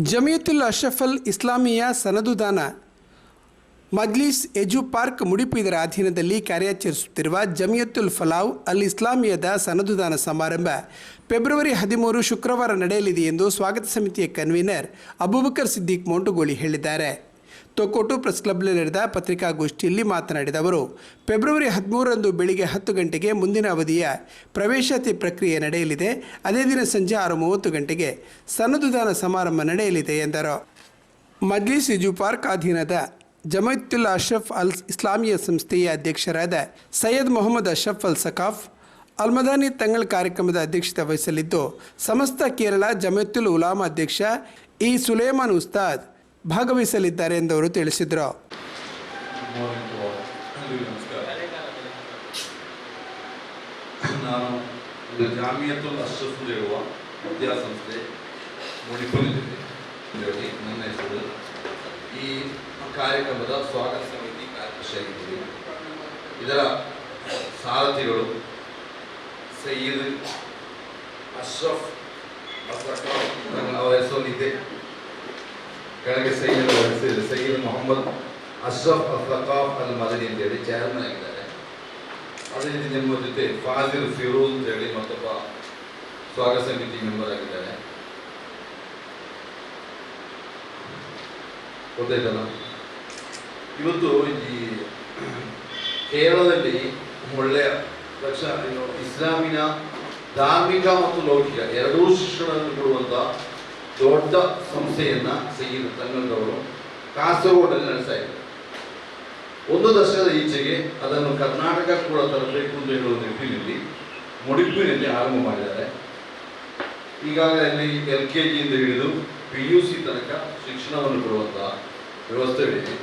ಜಮಿಯತುಲ್ ಅಶಫಲ್ ಇಸ್ಲಾಮಿಯ ಸನದುದಾನ. ಮಜ್ಲಿಸ್ ಎಜು park ಮುಡಿಪು ಅಧೀನದಲ್ಲಿ ಕಾರ್ಯಾಚರಿಸುತ್ತಿರುವ ಜಮಿಯತುಲ್ ಫಲಾವ್ ಅಲ್ ಇಸ್ಲಾಮಿಯದ ಸನದುದಾನ ಸಮಾರಂಭ ಫೆಬ್ರವರಿ ಹದಿಮೂರು ಶುಕ್ರವಾರ ನಡೆಯಲಿದೆ ಎಂದು ಸ್ವಾಗತ ಸಮಿತಿಯ ಕನ್ವೀನರ್ ಅಬೂಬಕರ್ ಸಿದ್ದಿಕ್ ಮೋಂಟುಗೋಳಿ ಹೇಳಿದ್ದಾರೆ. ತೊಕ್ಕೋಟು ಪ್ರೆಸ್ ಕ್ಲಬ್ನಲ್ಲಿ ನಡೆದ ಪತ್ರಿಕಾಗೋಷ್ಠಿಯಲ್ಲಿ ಮಾತನಾಡಿದ ಅವರು, ಫೆಬ್ರವರಿ ಹದಿಮೂರರಂದು ಬೆಳಿಗ್ಗೆ ಹತ್ತು ಗಂಟೆಗೆ ಮುಂದಿನ ಅವಧಿಯ ಪ್ರವೇಶಾತಿ ಪ್ರಕ್ರಿಯೆ ನಡೆಯಲಿದೆ. ಅದೇ ದಿನ ಸಂಜೆ ಆರು ಮೂವತ್ತು ಗಂಟೆಗೆ ಸನ್ನದುದಾನ ಸಮಾರಂಭ ನಡೆಯಲಿದೆ ಎಂದರು. ಮಜ್ಲಿಸ್ ಇಜು ಪಾರ್ಕ್ ಅಧೀನದ ಜಮೈತುಲ್ ಅಶ್ರಫ್ ಅಲ್ ಇಸ್ಲಾಮಿಯ ಸಂಸ್ಥೆಯ ಅಧ್ಯಕ್ಷರಾದ ಸೈಯದ್ ಮೊಹಮ್ಮದ್ ಅಶ್ರಫ್ ಅಲ್ ಸಕಾಫ್ ಅಲ್ಮದಾನಿ ತಂಗಳ್ ಕಾರ್ಯಕ್ರಮದ ಅಧ್ಯಕ್ಷತೆ ವಹಿಸಲಿದ್ದು, ಸಮಸ್ತ ಕೇರಳ ಜಮೈತುಲ್ ಉಲಾಮ ಅಧ್ಯಕ್ಷ ಇ ಸುಲೇಮಾನ್ ಉಸ್ತಾದ್ ಭಾಗವಹಿಸಲಿದ್ದಾರೆ ಎಂದು ಅವರು ತಿಳಿಸಿದರು. ನಾನು ಜಾಮಿಯತುಲ್ ಅಶ್ರಫ್ ಹೇಳುವ ವಿದ್ಯಾಸಂಸ್ಥೆ ಮುಡಿಪುಲಿದ್ದೇನೆ ಹೇಳಿ ನನ್ನ ಹೆಸರು. ಈ ಕಾರ್ಯಕ್ರಮದ ಸ್ವಾಗತ ಸಮಿತಿ ಕಾರ್ಯದರ್ಶಿಯಾಗಿದ್ದೀವಿ. ಇದರ ಸಾರಥಿಗಳು ಸೈಯದ್ ಅಶ್ರಫ್ ಅವರ ಕೆಳಗೆ ಸೈಯದ್ ಅವರ ಹೆಸರಿದೆ ಸೈಯದ್ ಮೊಹಮ್ಮದ್ ಅಶ್ರಫ್ ಅಫ್ಲಕಾಫ್ ಅಲ್ ಮದನಿ ಅಂತೇಳಿ ಚೇರ್ಮನ್ ಆಗಿದ್ದಾರೆ ಅದೇ ರೀತಿ ನಿಮ್ಮ ಜೊತೆ ಫಾಜಿಲ್ ಫಿರೋಜ್ ಅಂತ ಹೇಳಿ ಮತ್ತೊಬ್ಬ ಸ್ವಾಗತ ಸಮಿತಿ ಮೆಂಬರ್ ಆಗಿದ್ದಾರೆ ಗೊತ್ತಾಯ್ತಲ್ಲ ಇವತ್ತು ಈ ಕೇರಳದಲ್ಲಿ ಒಳ್ಳೆಯ ಲಕ್ಷ ಏನು ಇಸ್ಲಾಮಿನ ಧಾರ್ಮಿಕ ಮತ್ತು ಲೌಕಿಕ ಎರಡೂ ಶಿಕ್ಷಣವನ್ನು ಕೊಡುವಂತ ದೊಡ್ಡ ಸಂಸ್ಥೆಯನ್ನು ಸೈಯದ್ ತಂಗಲ್ರವರು ಕಾಸರಗೋಡಲ್ಲಿ ನಡೆಸ್ತಾ ಇದ್ದಾರೆ ಒಂದು ದಶಕದ ಈಚೆಗೆ ಅದನ್ನು ಕರ್ನಾಟಕ ಕೂಡ ತರಬೇಕು ಅಂತ ಹೇಳುವ ನಿಟ್ಟಿನಲ್ಲಿ ಮುಡಿಪಿನಲ್ಲಿ ಆರಂಭ ಮಾಡಿದ್ದಾರೆ. ಈಗಾಗಲೇ ಅಲ್ಲಿ ಎಲ್ ಕೆ ಜಿಯಿಂದ ಹಿಡಿದು ಪಿ ಯು ಸಿ ತನಕ ಶಿಕ್ಷಣವನ್ನು ಕೊಡುವಂತಹ ವ್ಯವಸ್ಥೆಗಳಿದೆ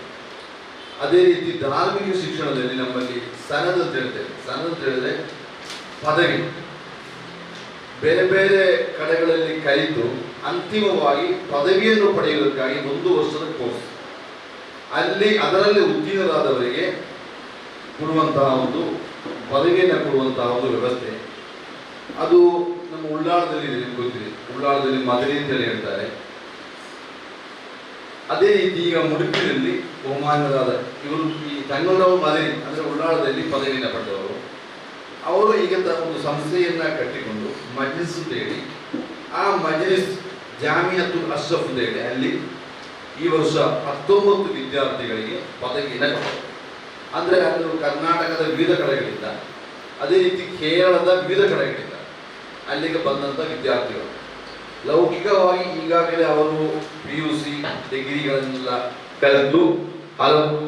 ಅದೇ ರೀತಿ ಧಾರ್ಮಿಕ ಶಿಕ್ಷಣದಲ್ಲಿ ನಮ್ಮಲ್ಲಿ ಸನದ ತಿಳಿದೆ ಅಂತ ಹೇಳಿದ್ರೆ ಪದವಿ. ಬೇರೆ ಬೇರೆ ಕಡೆಗಳಲ್ಲಿ ಕಲಿತು ಅಂತಿಮವಾಗಿ ಪದವಿಯನ್ನು ಪಡೆಯುವುದಕ್ಕಾಗಿ ಒಂದು ವರ್ಷದ ಕೋರ್ಸ್. ಅಲ್ಲಿ ಅದರಲ್ಲಿ ಉತ್ತೀರ್ಣರಾದವರಿಗೆ ಕೊಡುವಂತಹ ಒಂದು, ಪದವಿಯನ್ನು ಕೊಡುವಂತಹ ಒಂದು ವ್ಯವಸ್ಥೆ. ಅದು ನಮ್ಮ ಉಳ್ಳಾಳದಲ್ಲಿ ನಿಮ್ಗೆ ಗೊತ್ತಿದೆ. ಉಳ್ಳಾಳದಲ್ಲಿ ಮದರಿ ಹೇಳ್ತಾರೆ. ಅದೇ ರೀತಿ ಈಗ ಮುಡುಪಿನಲ್ಲಿ ಬಹುಮಾನ್ಯರಾದ ಇವರು ಈ ತಂಗಳವರು ಮದರಿ, ಅಂದರೆ ಉಳ್ಳಾಳದಲ್ಲಿ ಪದವಿಯನ್ನು ಪಡೆದವರು. ಅವರು ಈಗ ಒಂದು ಸಂಸ್ಥೆಯನ್ನು ಕಟ್ಟಿಕೊಂಡು ಮಜ್ಲಿಸ್ ಅಂತ ಹೇಳಿ, ಆ ಮಜ್ಲಿಸ್ ಜಾಮಿಯತುಲ್ ಅಸ್ಸಫ್ ಹೇಳಿ ಅಲ್ಲಿ ಈ ವರ್ಷ ಹತ್ತೊಂಬತ್ತು ವಿದ್ಯಾರ್ಥಿಗಳಿಗೆ ಪದವಿ ಅಂದರೆ ಅದು ಕರ್ನಾಟಕದ ವಿವಿಧ ಕಡೆಗಳಿಂದ, ಅದೇ ರೀತಿ ಕೇರಳದ ವಿವಿಧ ಕಡೆಗಳಿಂದ ಅಲ್ಲಿಗೆ ಬಂದಂಥ ವಿದ್ಯಾರ್ಥಿಗಳು. ಲೌಕಿಕವಾಗಿ ಈಗಾಗಲೇ ಅವರು ಪಿ ಯು ಸಿ ಡಿಗ್ರಿಗಳನ್ನೆಲ್ಲ ಕಲಿತು ಹಲವು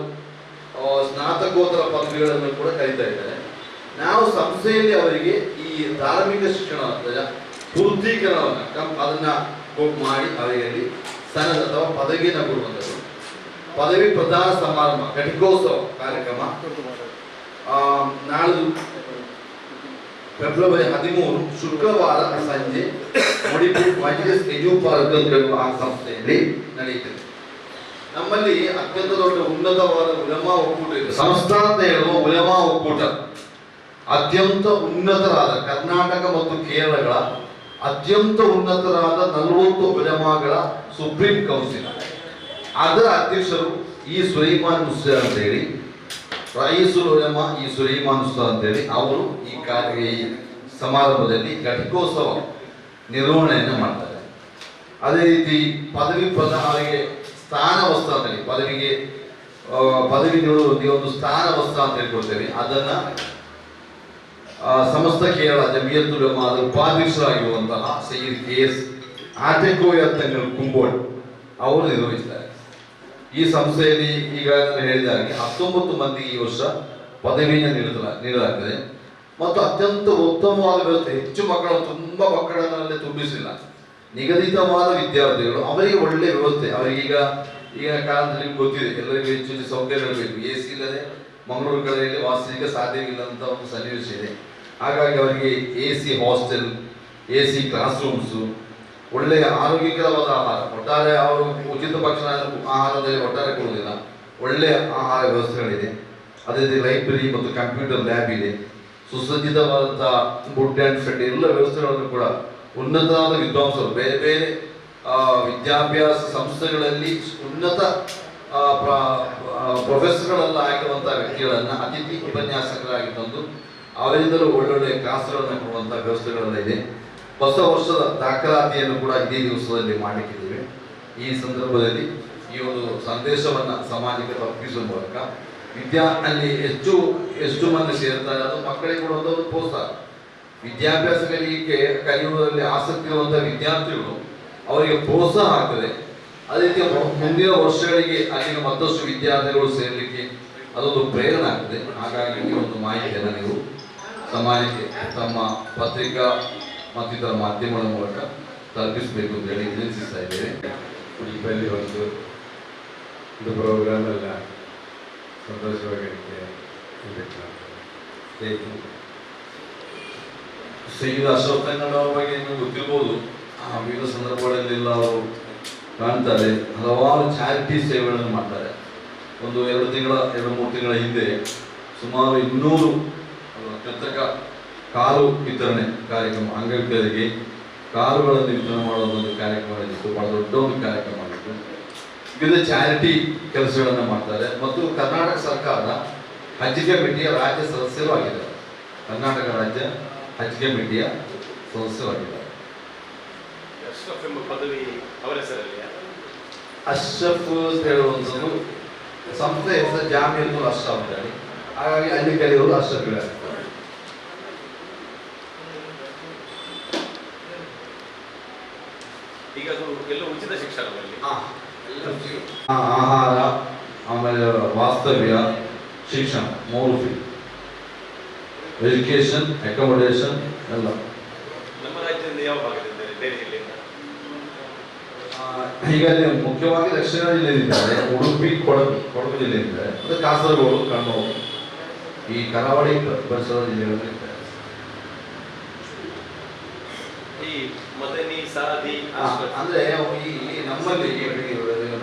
ಸ್ನಾತಕೋತ್ತರ ಪದವಿಗಳನ್ನು ಕೂಡ ಕಲಿತಾ ಇದ್ದಾರೆ. ನಾವು ಸಂಸ್ಥೆಯಲ್ಲಿ ಅವರಿಗೆ ಈ ಧಾರ್ಮಿಕ ಶಿಕ್ಷಣ ಪೂರ್ತೀಕರಣವನ್ನು ಅದನ್ನ ಕೊ- ಮಾಡಿ ಅವರಿಗೆ ಸನದ ಅಥವಾ ಪದವಿಯನ್ನು ಕೊಡುವಂಥದ್ದು ಪದವಿ ಪ್ರದಾನ ಸಮಾರಂಭ ಘಟಿಕೋತ್ಸವ ಕಾರ್ಯಕ್ರಮ ಆ, ನಾಳ್ದು ಫೆಬ್ರವರಿ ಹದಿಮೂರು ಶುಕ್ರವಾರ ಸಂಜೆ ಮುಡಿಪು ಮಜ್ಲಿಸ್ ಎಜು ಪಾರ್ಕ್ ಅಂತ ಹೇಳುವ ಆ ಸಂಸ್ಥೆಯಲ್ಲಿ ನಡೆಯುತ್ತದೆ ನಮ್ಮಲ್ಲಿ ಅತ್ಯಂತ ದೊಡ್ಡ ಉನ್ನತವಾದ ಉಲಮಾ ಒಕ್ಕೂಟ ಇದೆ ಸಂಸ್ಥಾ ಅಂತ ಹೇಳುವ ಉಲಮಾ ಒಕ್ಕೂಟ ಅತ್ಯಂತ ಉನ್ನತರಾದ ಕರ್ನಾಟಕ ಮತ್ತು ಕೇರಳಗಳ ಅತ್ಯಂತ ಉನ್ನತರಾದ ನಲವತ್ತು ಉಲಮಾಗಳ ಸುಪ್ರೀಂ ಕೌನ್ಸಿಲ್. ಅದರ ಅಧ್ಯಕ್ಷರು ಈ ಸುಲೈಮಾನ್ ಅಂತ ಹೇಳಿ ರಯೀಸುಲ್ ಉಲಮಾ ಈ ಸುಲೈಮಾನ್ ಅಂತ ಹೇಳಿ ಅವರು ಈ ಕಾರ್ಯ ಸಮಾರಂಭದಲ್ಲಿ ಘಟಿಕೋತ್ಸವ ನಿರ್ವಹಣೆಯನ್ನು ಮಾಡ್ತಾರೆ. ಅದೇ ರೀತಿ ಪದವಿ ಪ್ರದಾನ ಅವರಿಗೆ ಸ್ಥಾನ ವಸ್ತ್ರ ಅಂತೇಳಿ, ಪದವಿಗೆ ಪದವಿ ಒಂದು ಸ್ಥಾನ ವಸ್ತ್ರ ಅಂತ ಹೇಳ್ಕೊಳ್ತೇವೆ ಅದನ್ನು ಸಮಸ್ತ ಕೇರಳ ಜಮಿಯತ್ತುಲ್ ಉಲಮಾದ ಉಪಾಧ್ಯಕ್ಷರಾಗಿರುವಂತಹ ಸೈಯದ್ ಕೆ ಎಸ್ ಆಟೆಕೋಯ ಕುಂಬೋಳ್ ಅವರು ನಿರ್ವಹಿಸಿದ್ದಾರೆ ಈ ಸಂಸ್ಥೆಯಲ್ಲಿ ಈಗಾಗಲೇ ಹೇಳಿದ ಹಾಗೆ ಹತ್ತೊಂಬತ್ತು ಮಂದಿ ಈ ವರ್ಷ ಪದವಿಯನ್ನು ನೀಡಲ ನೀಡಲಾಗ್ತದೆ. ಮತ್ತು ಅತ್ಯಂತ ಉತ್ತಮವಾದ ವ್ಯವಸ್ಥೆ, ಹೆಚ್ಚು ಮಕ್ಕಳು, ತುಂಬಾ ಮಕ್ಕಳನ್ನೇ ತುಂಬಿಸಿಲ್ಲ. ನಿಗದಿತವಾದ ವಿದ್ಯಾರ್ಥಿಗಳು, ಅವರಿಗೆ ಒಳ್ಳೆ ವ್ಯವಸ್ಥೆ ಅವರಿಗೀಗ ಈಗ ಕಾಲದಲ್ಲಿ ಗೊತ್ತಿದೆ, ಎಲ್ಲರಿಗೂ ಹೆಚ್ಚು ಹೆಚ್ಚು ಸೌಕರ್ಯಗಳು ಬೇಕು. ಎ ಸಿ ಇಲ್ಲದೆ ಮಂಗಳೂರು ಕಡೆಯಲ್ಲಿ ವಾಸಿಸಲಿಕ್ಕೆ ಸಾಧ್ಯವಿಲ್ಲ ಅಂತ ಒಂದು ಸನ್ನಿವೇಶ ಇದೆ. ಹಾಗಾಗಿ ಅವರಿಗೆ A C hostel A C class rooms ಒಳ್ಳೆಯ ಆರೋಗ್ಯಕರವಾದ ಆಹಾರ. ಒಟ್ಟಾರೆ ಅವರು ಉಚಿತ ಭಕ್ಷಣ, ಆಹಾರದಲ್ಲಿ ಒಟ್ಟಾರೆ ಕೊಡುವುದಿಲ್ಲ. ಒಳ್ಳೆಯ ಆಹಾರ ವ್ಯವಸ್ಥೆಗಳಿದೆ. ಅದೇ ರೀತಿ ಲೈಬ್ರರಿ ಮತ್ತು ಕಂಪ್ಯೂಟರ್ ಲ್ಯಾಬ್ ಇದೆ. ಸುಸಜ್ಜಿತವಾದಂಥ ಗುಡ್ ಆ್ಯಂಡ್ ಫೆಡ್ ಎಲ್ಲ ವ್ಯವಸ್ಥೆಗಳನ್ನು ಕೂಡ ಉನ್ನತವಾದ ವಿದ್ವಾಂಸರು, ಬೇರೆ ಬೇರೆ ವಿದ್ಯಾಭ್ಯಾಸ ಸಂಸ್ಥೆಗಳಲ್ಲಿ ಉನ್ನತ ಪ್ರೊಫೆಸರ್ಗಳೆಲ್ಲ ಆಗಿರುವಂತಹ ವ್ಯಕ್ತಿಗಳನ್ನ ಅತಿಥಿ ಉಪನ್ಯಾಸಕರಾಗಿ ತಂದು ಅವರಿಂದಲೂ ಒಳ್ಳೊಳ್ಳೆ ಕಾಸುಗಳನ್ನು ಕೊಡುವಂಥ ವ್ಯವಸ್ಥೆಗಳೆಲ್ಲ ಇದೆ. ಹೊಸ ವರ್ಷದ ದಾಖಲಾತಿಯನ್ನು ಕೂಡ ಇದೇ ದಿವಸದಲ್ಲಿ ಮಾಡಲಿಕ್ಕಿದ್ದೇವೆ. ಈ ಸಂದರ್ಭದಲ್ಲಿ ಈ ಒಂದು ಸಂದೇಶವನ್ನ ಸಮಾಜಕ್ಕೆ ತಪ್ಪಿಸುವ ಮೂಲಕ ವಿದ್ಯಾ, ಅಲ್ಲಿ ಹೆಚ್ಚು ಎಷ್ಟು ಮಂದಿ ಸೇರ್ತಾರೆ. ಅದು ಮಕ್ಕಳಿಗೆ ಕೊಡುವಂಥ ಒಂದು ಪ್ರೋತ್ಸಾಹ. ವಿದ್ಯಾಭ್ಯಾಸ ಕಲಿಯುವುದರಲ್ಲಿ ಆಸಕ್ತಿ ಇರುವಂತಹ ವಿದ್ಯಾರ್ಥಿಗಳು ಅವರಿಗೆ ಪ್ರೋತ್ಸಾಹ ಆಗ್ತದೆ. ಅದೇ ರೀತಿ ಮುಂದಿನ ವರ್ಷಗಳಿಗೆ ಅಲ್ಲಿನ ಮತ್ತಷ್ಟು ವಿದ್ಯಾರ್ಥಿಗಳು ಸೇರಲಿಕ್ಕೆ ಅದೊಂದು ಪ್ರೇರಣೆ ಆಗ್ತದೆ. ಹಾಗಾಗಿ ಈ ಒಂದು ಮಾಹಿತಿಯನ್ನು ನೀವು ಸಮಾಜಕ್ಕೆ ತಮ್ಮ ಪತ್ರಿಕಾ ಮತ್ತಿತರ ಮಾಧ್ಯಮಗಳ ಮೂಲಕ ತಲುಪಿಸಬೇಕು ಅಂತ ಹೇಳಿ ವಿನಂತಿಸ್ತಾ ಇದ್ದೇವೆ ಉಡುಪಿಯಲ್ಲಿ ಒಂದು ಇದು ಪ್ರೋಗ್ರಾಮ್ ಎಲ್ಲ ಸಂತೋಷವಾಗಿ ಶ್ರೀಯುತ ಸೈಯದ್ ಅಶೋಕ್ ಕನ್ನಡ ಅವ್ರ ಬಗ್ಗೆ ಗೊತ್ತಿರ್ಬೋದು. ಆ ವಿವಿಧ ಸಂದರ್ಭಗಳಲ್ಲೆಲ್ಲ ಅವರು ಕಾಣ್ತಾರೆ, ಹಲವಾರು ಚಾರಿಟಿ ಸೇವೆಗಳನ್ನು ಮಾಡ್ತಾರೆ. ಒಂದು ಎರಡು ತಿಂಗಳ, ಎರಡು ಮೂರು ತಿಂಗಳ ಹಿಂದೆ ಸುಮಾರು ಇನ್ನೂರು ಕೃತಕ ಕಾರು ವಿತರಣೆ ಕಾರ್ಯಕ್ರಮ ಅಂಗವಿಕಲರಿಗೆ ಕಾರುಗಳನ್ನು ವಿತರಣೆ ಮಾಡುವ ಒಂದು ಕಾರ್ಯಕ್ರಮ ಆಗಿತ್ತು ಬಹಳ ದೊಡ್ಡ ಒಂದು ಕಾರ್ಯಕ್ರಮ ಆಗಿತ್ತು. ವಿವಿಧ ಚಾರಿಟಿ ಕೆಲಸಗಳನ್ನು ಮಾಡ್ತಾರೆ. ಮತ್ತು ಕರ್ನಾಟಕ ಸರ್ಕಾರ ಹಜ್ ಕಮಿಟಿಯ ರಾಜ್ಯ ಸದಸ್ಯರು ಆಗಿದ್ದಾರೆ. ಕರ್ನಾಟಕ ರಾಜ್ಯ ಹಜ್ ಕಮಿಟಿಯ ಸದಸ್ಯರು ಆಗಿದ್ದಾರೆ. ಎಂಬ ಪದವಿ ಅವರ ಹೆಸರಲ್ಲಿ ಅಶ್ರಫ್ ಅಂತ ಹೇಳುವಂಥದ್ದು ಸಂಸ್ಥೆ ಹೆಸರು ಜಾಮಿಯತ್ತು ಅಶ್ರಫ್ ಅಂತ ಹೇಳಿ ಹಾಗಾಗಿ ಅಲ್ಲಿ ಕಲಿಯೋರು ಅಶ್ರಫ್ಗಳಾಗ್ತಾರೆ ಈಗ ಅದು ಎಲ್ಲ ಉಚಿತ ಶಿಕ್ಷಣದಲ್ಲಿ ಆ, ಆಹಾರ ಆಮೇಲೆ ವಾಸ್ತವ್ಯ ಶಿಕ್ಷಣ ಮೂರು ಫೀ ಎಜುಕೇಶನ್ ಅಕಾಮಡೇಷನ್ ಎಲ್ಲ. ನಮ್ಮ ರಾಜ್ಯದಿಂದ ಯಾವ ಭಾಗದಿಂದ ಬೇರೆ ಜಿಲ್ಲೆಯಿಂದ ಆ, ಈಗ ಮುಖ್ಯವಾಗಿ ದಕ್ಷಿಣ ಜಿಲ್ಲೆಯಲ್ಲಿದ್ದಾರೆ ಉಡುಪಿ ಕೊಡಗು ಕೊಡಗು ಜಿಲ್ಲೆಯಲ್ಲಿದ್ದಾರೆ. ಮತ್ತು ಕಾಸರಗೋಡು ಕಣ್ಣೂರು ಈ ಕರಾವಳಿ ಪರಿಸರ ಜಿಲ್ಲೆಗಳಲ್ಲಿ ಅಂದ್ರೆ ಈ ನಮ್ಮಲ್ಲಿ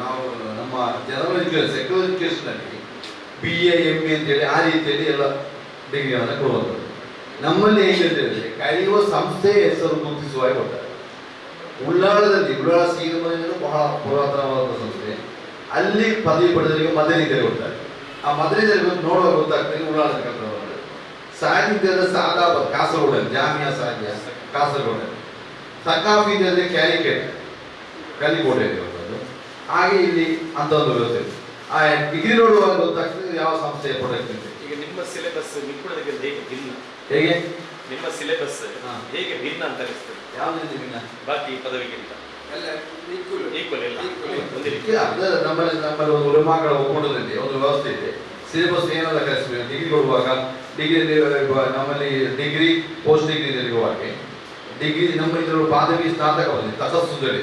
ನಾವು ನಮ್ಮ ಜನರಲ್ ಎಜುಕೇಶನ್ ಸೆಕ್ಯುಲರ್ ಎಜುಕೇಶನ್ ಅಲ್ಲಿ ಬಿ ಎ ಎಂ ಬಿ ಅಂತೇಳಿ ಆ ರೀತಿಯಲ್ಲಿ ಎಲ್ಲ ಡಿಗ್ರಿಗಳನ್ನು ಕೊಡುವಂಥದ್ದು. ನಮ್ಮಲ್ಲಿ ಏನಂತ ಹೇಳಿದ್ರೆ ಕಲಿಯುವ ಸಂಸ್ಥೆಯ ಹೆಸರು ಗುರುತಿಸುವ ಕೊಡ್ತಾರೆ. ಉಳ್ಳಾಳದಲ್ಲಿ ಉಳ್ಳಾಳ ಸೀಗಮನೆಯು ಬಹಳ ಪುರಾತನವಾದ ಸಂಸ್ಥೆ. ಅಲ್ಲಿ ಪದವಿ ಪಡೆದವರಿಗೆ ಮದರಿ ತೆರೆ ಕೊಡ್ತಾರೆ. ಆ ಮದರಿ ತೆರೆ ನೋಡುವಾಗ ಗೊತ್ತಾಗ್ತದೆ ಉಳ್ಳಾಳದ ಕಲ್ತವರು ಸಾಹಿತ್ಯದ ಸಾದಾಬಾದ್ ಕಾಸರಗೋಡಲ್ಲಿ ಜಾಮಿಯಾ ಸಾಹಿತ್ಯ ಕಾಸರಗೋಡಲ್ಲಿ ಸಕಾಫಿ ಅಂದರೆ ಕ್ಯಾಲಿಕೇಟ್ ಕಲಿಕೋಟೆ ಇರುವಂಥದ್ದು ಹಾಗೆ ಇಲ್ಲಿ ಅಂತ ಒಂದು ವ್ಯವಸ್ಥೆ ಆ ಡಿಗ್ರಿ ನೋಡುವಾಗ ಗೊತ್ತಾಗ್ತದೆ ಯಾವ ಸಂಸ್ಥೆಯ ಪ್ರಾಡಕ್ಟ್ ಈಗ ನಿಮ್ಮ ಸಿಲೆಬಸ್ ಮಿಕ್ಕುಳದಕ್ಕಿಂತ ಹೇಗೆ ಹೇಗೆ? ನಿಮ್ಮ ಸಿಲೆಬಸ್ ಹಾ. ಹೇಗೆ ಭಿನ್ನ ಅಂತ ಅನಿಸ್ತದೆ? ಯಾವುದರಿಂದ ಭಿನ್ನ? ಬಾಕಿ ಪದವಿಗಿಂತ ಈಕ್ವಲ್ ಇಲ್ಲ, ನಮ್ಮಲ್ಲಿ ನಮ್ಮಲ್ಲಿ ಒಂದು ಉಲಮಾಗಳ ಒಕ್ಕೂಟದಲ್ಲಿ ಒಂದು ವ್ಯವಸ್ಥೆ ಇದೆ. ಸಿಲೆಬಸ್ ಏನೆಲ್ಲ ಕಲಿಸ್ಬೇಕು ಡಿಗ್ರಿ ಕೊಡುವಾಗ ಡಿಗ್ರಿ ನಮ್ಮಲ್ಲಿ ಡಿಗ್ರಿ ಪೋಸ್ಟ್ ಡಿಗ್ರಿ ಇರುವಾಗ ಡಿಗ್ರಿ ನಮ್ಮ ಇದರಲ್ಲಿ ಪಾದವಿ ಸ್ನಾತಕ ಬಂದಿದೆ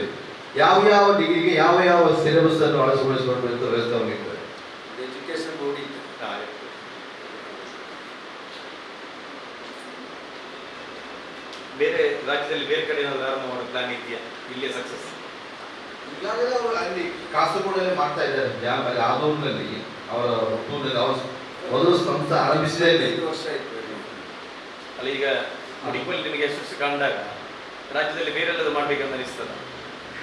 ಯಾವ ಯಾವ ಡಿಗ್ರಿಗೆ ಯಾವ ಯಾವ ಸಿಲೆಬಸ್ ಅನ್ನು ಅಳವಡಿಸಿಕೊಂಡು ಅಂತ ವ್ಯವಸ್ಥೆ ಎಜುಕೇಶನ್ ಬೋರ್ಡ್ ಇತ್ತು ಹಾ, ಆಯ್ತು. ಬೇರೆ ರಾಜ್ಯದಲ್ಲಿ ಬೇರೆ ಕಡೆ ಏನಾದ್ರು ಆರಂಭ ಮಾಡೋ ಪ್ಲಾನ್ ಇದೆಯಾ? ಇಲ್ಲಿಯ ಸಕ್ಸಸ್ ಈಗಾಗಲೇ ಅವರು ಅಲ್ಲಿ ಕಾಸರಗೋಡಲ್ಲಿ ಮಾಡ್ತಾ ಇದ್ದಾರೆ ಡ್ಯಾಮ್ ಅಲ್ಲಿ ಆದೂರಿನಲ್ಲಿ ಅವರ ಹುಟ್ಟೂರಿನಲ್ಲಿ ಅವರು ಮೊದಲು ಸಂಸ್ಥೆ ಆರಂಭಿಸಿದೇ ಇದೆ ಐದು ವರ್ಷ ಆಯ್ತು ಅಲ್ಲಿ. ಈಗ ಈಕ್ವಲ್ ನಿಮಗೆ ಯಶಸ್ಸು ಕಂಡಾಗ ರಾಜ್ಯದಲ್ಲಿ ಬೇರೆಲ್ಲದು ಮಾಡಬೇಕಂತ ಅನಿಸ್ತದ?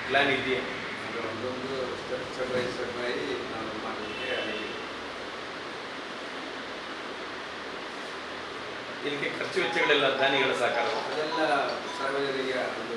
ಪ್ಲಾನ್ ಇದೆಯಾ? ಒಂದೊಂದು step step by step by ನಾವು ಮಾಡಲಿಕ್ಕೆ ಅಲ್ಲಿ ಇದಕ್ಕೆ ಖರ್ಚು ವೆಚ್ಚಗಳೆಲ್ಲ ದಾನಿಗಳ ಸಹಕಾರ. ಅದೆಲ್ಲ ಸಾರ್ವಜನಿಕ ಒಂದು